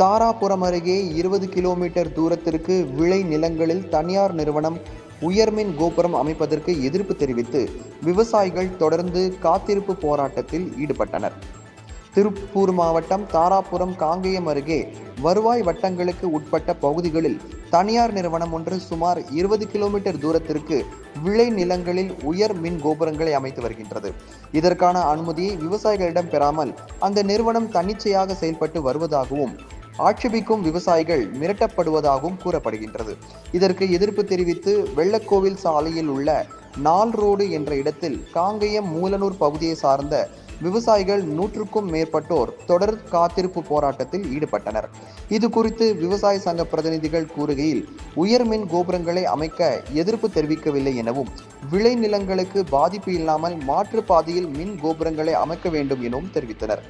தாராபுரம் அருகே இருபது கிலோமீட்டர் தூரத்திற்கு விளை நிலங்களில் தனியார் நிறுவனம் உயர்மின் கோபுரம் அமைப்பதற்கு எதிர்ப்பு தெரிவித்து விவசாயிகள் தொடர்ந்து காத்திருப்பு போராட்டத்தில் ஈடுபட்டனர். திருப்பூர் மாவட்டம் தாராபுரம் காங்கேயம் அருகே வருவாய் வட்டங்களுக்கு உட்பட்ட பகுதிகளில் தனியார் நிறுவனம் ஒன்று சுமார் இருபது கிலோமீட்டர் தூரத்திற்கு விளை நிலங்களில் உயர் மின் கோபுரங்களை அமைத்து வருகின்றது. இதற்கான அனுமதியை விவசாயிகளிடம் பெறாமல் அந்த நிறுவனம் தன்னிச்சையாக செயல்பட்டு வருவதாகவும் ஆட்சேபிக்கும் விவசாயிகள் மிரட்டப்படுவதாகவும் கூறப்படுகின்றது. இதற்கு எதிர்ப்பு தெரிவித்து வெள்ளக்கோவில் சாலையில் உள்ள நால் ரோடு என்ற இடத்தில் காங்கேயம் மூலனூர் பகுதியை சார்ந்த விவசாயிகள் நூற்றுக்கும் மேற்பட்டோர் தொடர் காத்திருப்பு போராட்டத்தில் ஈடுபட்டனர். இது குறித்து விவசாய சங்க பிரதிநிதிகள் கூறுகையில் உயர்மின் கோபுரங்களை அமைக்க எதிர்ப்பு தெரிவிக்கவில்லை எனவும் விளை நிலங்களுக்கு பாதிப்பு இல்லாமல் மாற்று பாதையில் மின் கோபுரங்களை அமைக்க வேண்டும் எனவும் தெரிவித்தனர்.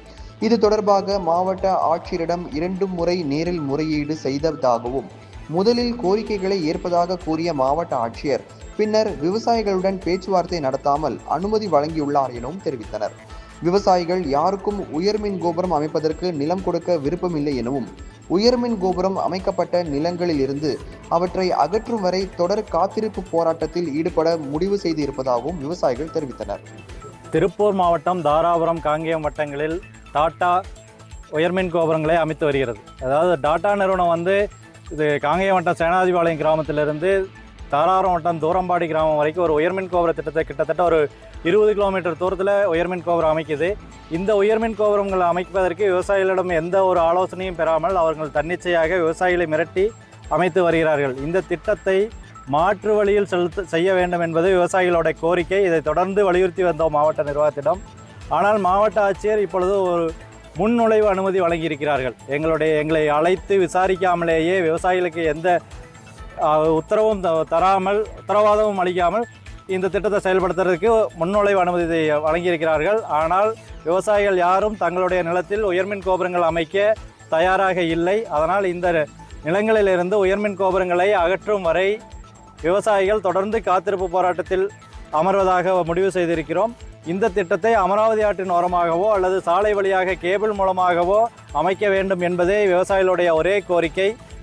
இது தொடர்பாக மாவட்ட ஆட்சியரிடம் இரண்டு முறை நேரில் முறையீடு செய்ததாகவும் முதலில் கோரிக்கைகளை ஏற்பதாக கூறிய மாவட்ட ஆட்சியர் பின்னர் விவசாயிகளுடன் பேச்சுவார்த்தை நடத்தாமல் அனுமதி வழங்கியுள்ளார் எனவும் தெரிவித்தனர். விவசாயிகள் யாருக்கும் உயர்மின் கோபுரம் அமைப்பதற்கு நிலம் கொடுக்க விருப்பமில்லை எனவும் உயர்மின் கோபுரம் அமைக்கப்பட்ட நிலங்களில் இருந்து அவற்றை அகற்றும் வரை தொடர் காத்திருப்பு போராட்டத்தில் ஈடுபட முடிவு செய்து இருப்பதாகவும் விவசாயிகள் தெரிவித்தனர். திருப்பூர் மாவட்டம் தாராபுரம் காங்கேயம் வட்டங்களில் டாட்டா உயர்மின் கோபுரங்களை அமைத்து வருகிறது. அதாவது டாட்டா நிறுவனம் வந்து இது காங்கேய வட்டம் சேனாதிபாளையம் கிராமத்திலிருந்து தாராரம் வட்டம் தூரம்பாடி கிராமம் வரைக்கும் ஒரு உயர்மின் கோபுர திட்டத்தை கிட்டத்தட்ட ஒரு இருபது கிலோமீட்டர் தூரத்தில் உயர்மின் கோபுரம் அமைக்குது. இந்த உயர்மின் கோபுரங்களை அமைப்பதற்கு விவசாயிகளிடம் எந்த ஒரு ஆலோசனையும் பெறாமல் அவர்கள் தன்னிச்சையாக விவசாயிகளை மிரட்டி அமைத்து வருகிறார்கள். இந்த திட்டத்தை மாற்று வழியில் செலுத்த செய்ய வேண்டும் என்பது விவசாயிகளோட கோரிக்கை. இதை தொடர்ந்து வலியுறுத்தி வந்தோம் மாவட்ட நிர்வாகத்திடம் ஆனால் மாவட்ட ஆட்சியர் இப்பொழுது ஒரு முன் நுழைவு அனுமதி வழங்கியிருக்கிறார்கள். எங்களுடைய எங்களை அழைத்து விசாரிக்காமலேயே விவசாயிகளுக்கு எந்த உத்தரவும் த- தராமல் உத்தரவாதமும் அளிக்காமல் இந்த திட்டத்தை செயல்படுத்துறதுக்கு முன்னுழைவு அனுமதி வழங்கியிருக்கிறார்கள். ஆனால் விவசாயிகள் யாரும் தங்களுடைய நிலத்தில் உயர்மின் கோபுரங்கள் அமைக்க தயாராக இல்லை. அதனால் இந்த நிலங்களிலிருந்து உயர்மின் கோபுரங்களை அகற்றும் வரை விவசாயிகள் தொடர்ந்து காத்திருப்பு போராட்டத்தில் அமர்வதாக முடிவு செய்திருக்கிறோம். இந்த திட்டத்தை அமராவதி ஆற்றின் ஓரமாகவோ அல்லது சாலை வழியாக கேபிள் மூலமாகவோ அமைக்க வேண்டும் என்பதே விவசாயிகளுடைய ஒரே கோரிக்கை.